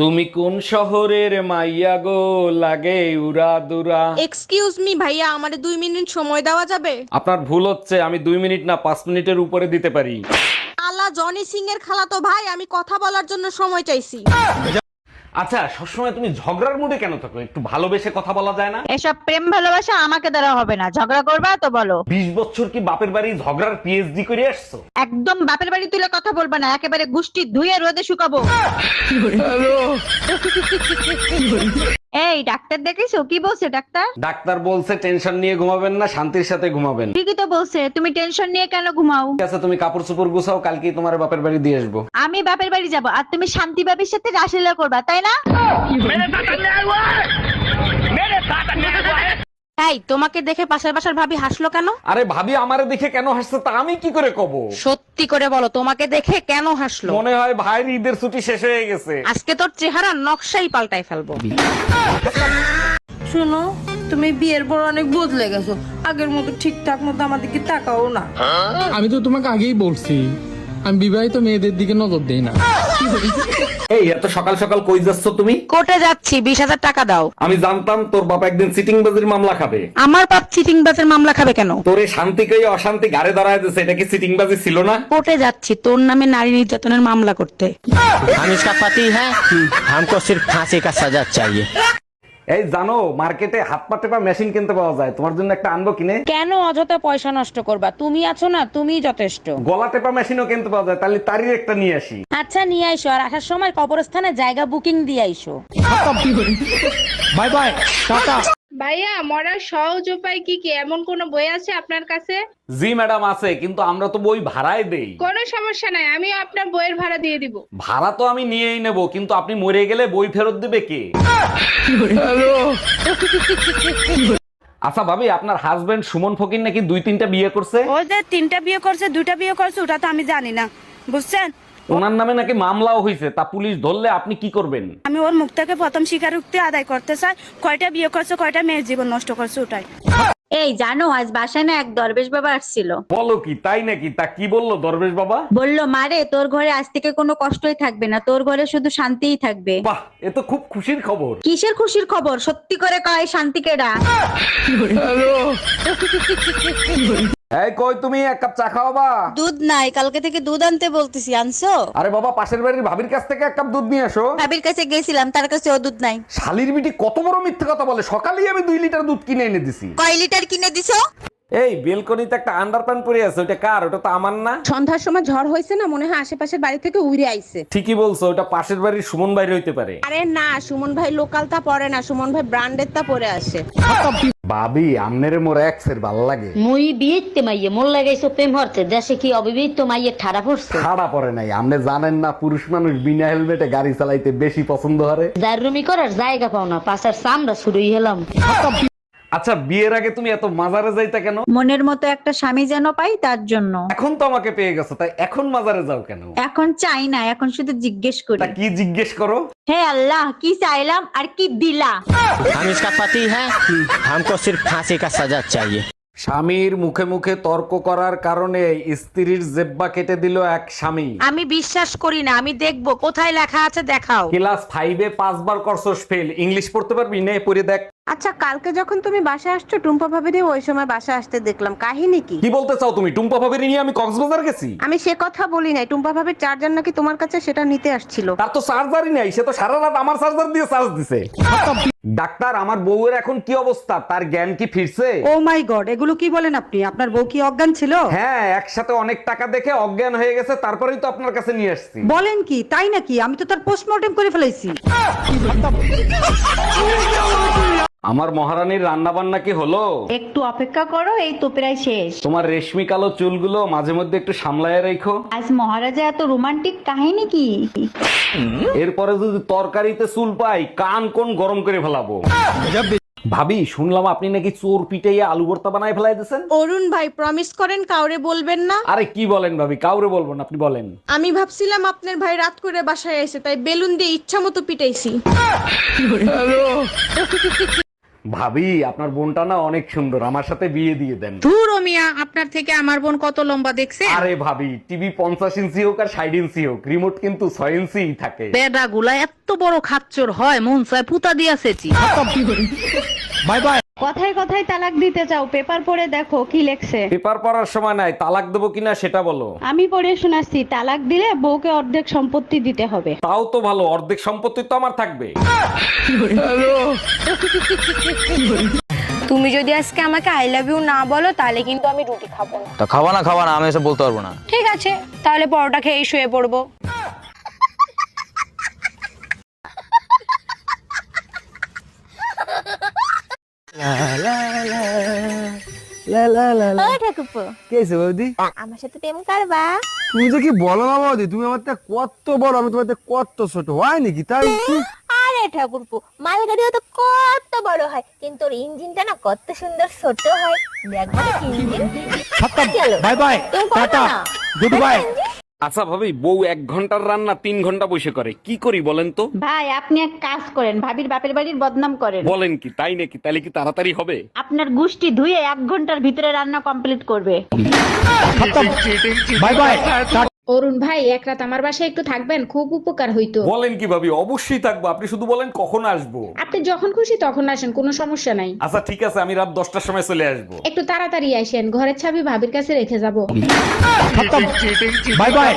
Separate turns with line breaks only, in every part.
তুমি কোন শহরের মাইয়া গো? লাগে উড়া দুরা।
এক্সকিউজ মি ভাইয়া আমারে দুই মিনিট সময় দেওয়া যাবে?
আপনার ভুল হচ্ছে আমি দুই মিনিট না পাঁচ মিনিটের উপরে দিতে পারি।
আলা জনি সিং এর খালা তো ভাই আমি কথা বলার জন্য সময় চাইছি।
আচ্ছা সবসময় তুমি ঝগড়ার মুডে কেন থাকো? একটু ভালোবেসে কথা বলা যায় না?
এসব প্রেম ভালোবাসা আমাকে দ্বারা হবে না। ঝগড়া করবা তো বলো।
বিশ বছর কি বাপের বাড়ি ঝগড়ার পিএইচডি করে আসছো?
একদম বাপের বাড়ি তুলে কথা বলবা না একেবারে গুষ্টি ধুয়ে রোদে শুকাবো। এই ডাক্তার দেখেছ কি বলছে ডাক্তার?
ডাক্তার বলছে টেনশন নিয়ে ঘুমাবেন না শান্তির সাথে ঘুমাবেন।
ঠিকই তো বলছে। তুমি টেনশন নিয়ে কেন ঘুমাও?
ঠিক আছে তুমি কাপড় চোপড় গুছাও কালকে তোমার বাপের বাড়ি দিয়ে আসব।
আমি বাপের বাড়ি যাব আর তুমি শান্তি বাবির সাথে রাসলীলা করবা তাই না?
এই তোমাকে দেখে পাশের বাসার ভাবি হাসলো কেন?
আরে ভাবি আমারে দেখে কেন হাসছে তা আমি কি করে কব?
সত্যি করে বলো তোমাকে দেখে কেন হাসলো?
মনে হয় ভাইয়ের ঈদের ছুটি শেষ হয়ে গেছে।
আজকে তোর চেহারা নকশাই পাল্টাই ফেলব।
শোনো তুমি বিয়ের পর অনেক বদলে গেছো। আগের মতো ঠিকঠাক মতো আমাদেরকে তাকাও না।
আমি তো তোমাকে আগেই বলছি আমি বিবাহিত মেয়েদের দিকে নজর দেই না।
এই এত সকাল সকাল কই যাচ্ছ তুমি
কোর্টে যাচ্ছি বিশ হাজার টাকা দাও
আমি জানতাম তোর বাবা একদিন সিটিং বাজির মামলা খাবে
আমার বাপ চিটিং বাসের মামলা খাবে কেন
তোরে শান্তিকে অশান্তি গাড়ে দাঁড়ায় দিচ্ছে এটা কি সিটিং বাজি ছিল না
কোর্টে যাচ্ছি তোর নামে নারী নির্যাতনের মামলা করতে
हम इसका पति है हमको सिर्फ फांसी का सजा चाहिए
এই জানো মার্কেটে হাত পা টেপা মেশিন কিনতে পাওয়া যায়। তোমার জন্য একটা আনব কিনে।
কেন অযথা পয়সা নষ্ট করবা? তুমি আছো না তুমি যথেষ্ট।
গলা টেপা মেশিনও কিনতে পাওয়া যায়। তাহলে তারই একটা নিয়ে আসি।
আচ্ছা নিয়ে আইসো আর আসার সময় কবরস্থানে জায়গা বুকিং দিয়ে আইসো।
Bye bye tata.
ভাইয়া মরার সহজ উপায় কি কি? এমন কোন বই আছে আপনার কাছে?
জি ম্যাডাম আছে কিন্তু আমরা তো বই ভাড়ায় দেই।
কোনো সমস্যা নাই আমি আপনার বইয়ের ভাড়া দিয়ে দিব।
ভাড়া তো আমি নিয়েই নেব কিন্তু আপনি মরে গেলে বই ফেরত দেবে কে? আচ্ছা ভাবি আপনার হাজবেন্ড সুমন ফকির নাকি দুই তিনটা বিয়ে করছে?
ও যে তিনটা বিয়ে করছে দুইটা বিয়ে করছে ওটা তো আমি জানি না। বুঝছেন?
ওনার নামে নাকি মামলাও হয়েছে তা পুলিশ ধরলে আপনি কি করবেন?
আমি ওর মুখ থেকে প্রথম স্বীকারোক্তি আদায় করতে চাই। কয়টা বিয়ে করছে কয়টা মেয়ের জীবন নষ্ট করছে ওটাই।
এই জানো আজ বাসায় না এক দরবেশ বাবা আসছিল।
বলো কি তাই নাকি? তা কি বলল দরবেশ বাবা?
বলল মারে তোর ঘরে আজ থেকে কোনো কষ্টই থাকবে না তোর ঘরে শুধু শান্তিই থাকবে।
বাহ এ তো খুব খুশির খবর।
কিসের খুশির খবর? সত্যি করে কয় শান্তিকে ডাক
এই কই তুমি? এক কাপ চা খাওয়াবা
দুধ নাই কালকে থেকে দুধ আনতে বলতেছি আনছো?
আরে বাবা পাশের বাড়ির ভাবির কাছ থেকে এক কাপ দুধ নিয়ে আসো
ভাবির কাছে গেছিলাম তার কাছে ও দুধ নাই।
শালির বিটি কত বড় মিথ্যে কথা বলে? সকালেই আমি দুই লিটার দুধ কিনে এনে দিছি।
কয় লিটার কিনে দিছো?
এই বেলকনিতে একটা আন্ডার প্যান্ট পরে আছে ওটা কার? ওটা তো আমার না।
সন্ধ্যার সময় ঝড় হয়েছে না মনে হয় আশেপাশের বাড়ি থেকে উড়ে আইছে।
ঠিকই বলছো ওটা পাশের বাড়ির সুমন বাইরে হইতে পারে।
আরে না সুমন ভাই লোকাল তা পরে না সুমন ভাই ব্র্যান্ডের তা পরে আসে।
ভাবি আমনেরে মোর এক্সের ভালো লাগে।
মুই বিয়েতে মাইয়ে মোর লাগাইছো প্রেম হরতে দেশে কি অবিবাহিত মাইয়ে ঠাড়া পড়ছে?
ঠাড়া পরে নাই। আমনে জানেন না পুরুষ মানুষ বিনা হেলমেটে গাড়ি চালাইতে বেশি পছন্দ করে?
দারুমি করার জায়গা পাও না পাশার চামড়া শুরুই হলাম।
আচ্ছা বিয়ের আগে তুমি এত মাজারে যাইতা কেন
মনের মতো একটা স্বামী যেন পাই তার জন্য
এখন তো আমাকে পেয়ে গেছো তাই এখন মাজারে যাও কেন
এখন চাই না এখন শুধু জিজ্ঞেস করি
তা কি জিজ্ঞেস করো
হে আল্লাহ কি চাইলাম আর কি দিলা
हम इसका पति है हमको सिर्फ फांसी का सजा चाहिए
স্বামীর মুখে মুখে তর্ক করার কারণে স্ত্রীর জেব্বা কেটে দিল এক স্বামী
আমি বিশ্বাস করি না আমি দেখবো কোথায় লেখা আছে দেখাও
ক্লাস ফাইভে পাঁচবার করছস ফেল ইংলিশ পড়তে পারবি নে পড়ে দেখ
আচ্ছা কালকে যখন তুমি বাসা আসছো টুম্পা ভাবিরে ওই সময় বাসা আসতে দেখলাম। কাহিনী কি?
কি বলতে চাও তুমি? টুম্পা ভাবির নিয়ে আমি কক্সবাজার গেছি?
আমি সে কথা বলি নাই। টুম্পা ভাবির চার্জার নাকি তোমার কাছে সেটা নিতে আসছিল।
তার তো চার্জারই নাই সে তো সারা রাত আমার চার্জার দিয়ে চার্জ দিছে। ডাক্তার আমার বউয়ের এখন কি অবস্থা? তার জ্ঞান কি ফিরছে?
ও মাই গড এগুলো কি বলেন আপনি? আপনার বউ কি অজ্ঞান ছিল?
হ্যাঁ একসাথে অনেক টাকা দেখে অজ্ঞান হয়ে গেছে তারপরেই তো আপনার কাছে নিয়ে আসছি।
বলেন কি তাই নাকি? আমি তো তার পোস্টমর্টেম করে ফেলেছি
আমার মহারানীর রান্না বান্না কি হলো?
একটু অপেক্ষা করো এই তো প্রায় শেষ।
তোমার রেশমি কালো চুলগুলো মাঝে মধ্যে একটু সামলায় রেখো।
আজ মহারাজা এত রোমান্টিক কাহিনী কি?
এরপরে যদি তরকারিতে চুল পাই কান কোন গরম করে ফেলাবো? ভাবি শুনলাম আপনি নাকি চোর পিটাইয়া আলু ভর্তা বানায় ফেলাই দিয়েছেন।
অরুণ ভাই প্রমিস করেন কাউরে বলবেন না।
আরে কি বলেন ভাবি কাউরে বলব না আপনি বলেন।
আমি ভাবছিলাম আপনার ভাই রাত করে বাসায় এসে তাই বেলুন দিয়ে ইচ্ছা মতো পিটাইছি
ভাবি আপনার বোনটা না অনেক সুন্দর আমার সাথে বিয়ে দিয়ে দেন।
ধুর ও মিয়া আপনার থেকে আমার বোন কত লম্বা দেখছে?
আরে ভাবি টিভি পঞ্চাশ ইঞ্চি হোক আর ষাট ইঞ্চি হোক রিমোট কিন্তু ছয় ইঞ্চি থাকে।
বেডা গুলা এত বড় খাচ্চর হয় মন চায় পুতা বাই বাই
কথায় কথায় তালাক দিতে চাও পেপার পড়ে দেখো কি লেখছে।
পেপার পড়ার সময় নাই তালাক দেবো কিনা সেটা বলো।
আমি পড়ে শোনাচ্ছি তালাক দিলে বউকে অর্ধেক সম্পত্তি দিতে হবে।
তাও তো ভালো অর্ধেক সম্পত্তি তো আমার থাকবে।
তুমি যদি আজকে আমাকে আই লাভ ইউ না বলো তাহলে কিন্তু আমি রুটি খাব না।
তা খাওয়া না খাব না আমি এসে বলতে পারব না।
ঠিক আছে তাহলে পরোটা খেয়েই শুয়ে পড়ব। আমার সাথে প্রেম করবা?
তুমি যে কি বলো না বৌদি? তুমি আমার কত বড় আমি তোমার কত ছোট। হয় নাকি? তাই
আরে ঠাকুরপো মাল গাড়িও তো কত বড় হয় কিন্তু ওর ইঞ্জিনটা না কত সুন্দর ছোট হয়। দেখবা engine.
Bye bye
tata.
Good bye.
আচ্ছা ভাবি বউ এক ঘণ্টার রান্না তিন ঘণ্টা বসে করে। কি করি বলেন তো?
ভাই আপনি এক কাজ করেন। ভাবির বাপের বাড়ির বদনাম করেন।
বলেন কি তাই নাকি? তাহলে কি তাড়াতাড়ি হবে?
আপনার গুষ্টি ধুয়ে এক ঘণ্টার ভিতরে রান্না কমপ্লিট করবে।
বাই বাই
অরুণ ভাই এক রাত আমার বাসায় একটু থাকবেন খুব উপকার হইতো।
বলেন কি ভাবি অবশ্যই থাকব। আপনি শুধু বলেন কখন আসব?
আপনি যখন খুশি তখন আসেন কোনো সমস্যা নাই।
আচ্ছা ঠিক আছে আমি রাত দশটার সময় চলে আসব।
একটু তাড়াতাড়ি আসেন ঘরের চাবি ভাবির কাছে রেখে যাব।
Bye bye.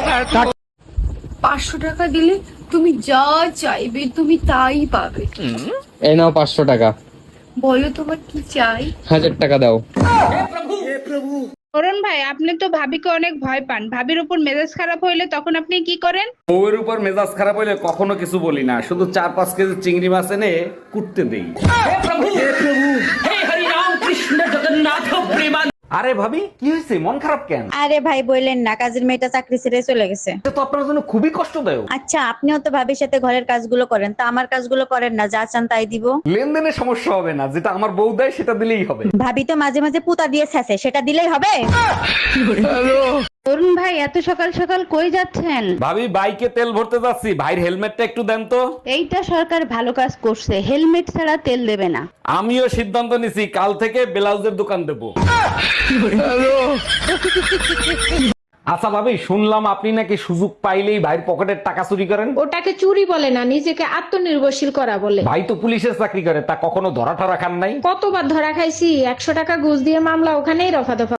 পাঁচশো টাকা দিলে তুমি যা চাইবে তুমি তাই পাবে।
এই নাও পাঁচশো টাকা।
বলো তোমার কি চাই?
হাজার টাকা দাও।
অরুণ ভাই আপনি তো ভাবিকে অনেক ভয় পান। ভাবির উপর মেজাজ খারাপ হইলে তখন আপনি কি করেন?
বউয়ের উপর মেজাজ খারাপ হইলে কখনো কিছু বলি না। শুধু চার পাঁচ কেজি চিংড়ি মাছ এনে কুটতে দেই। আরে ভাবি কি হয়েছে? মন খারাপ কেন?
আরে ভাই বললেন না কাজের মেয়েটা চাকরি ছেড়ে চলে গেছে।
এটা তো আপনার জন্য খুবই কষ্টদায়ক।
আচ্ছা আপনিও তো ভাবির সাথে ঘরের কাজগুলো করেন তা আমার কাজগুলো করেন না যা চান তাই দিব।
লেনদেনে সমস্যা হবে না যেটা আমার বউ দেয় সেটা দিলেই হবে।
ভাবি তো মাঝে মাঝে পুতা দিয়ে ছেঁচে সেটা দিলেই হবে?
ভাই এত সকাল সকাল কই যাচ্ছেন?
ভাবি বাইকে তেল ভরতে যাচ্ছি। ভাইয়ের হেলমেটটা একটু দেন তো।
এইটা সরকার ভালো কাজ করছে। হেলমেট ছাড়া তেল দেবে না।
আমিও সিদ্ধান্ত নিছি কাল থেকে ব্লাউজের দোকান দেব। আচ্ছা ভাবি শুনলাম আপনি নাকি সুযোগ পাইলেই ভাইয়ের পকেটের টাকা চুরি করেন।
ওটাকে চুরি বলে না নিজেকে আত্মনির্ভরশীল করা বলে।
ভাই তো পুলিশের চাকরি করে তা কখনো ধরা ঠরা খান নাই?
কতবার ধরা খাইছি? একশো টাকা ঘুষ দিয়ে মামলা ওখানেই রফা দফা